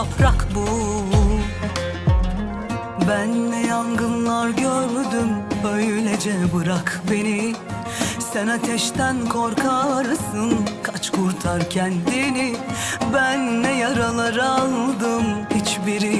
yaprak bu. Ben ne yangınlar gördüm? Öylece bırak beni. Sen ateşten korkarsın. Kaç kurtar kendini. Ben ne yaralar aldım? Hiçbiri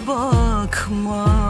bakma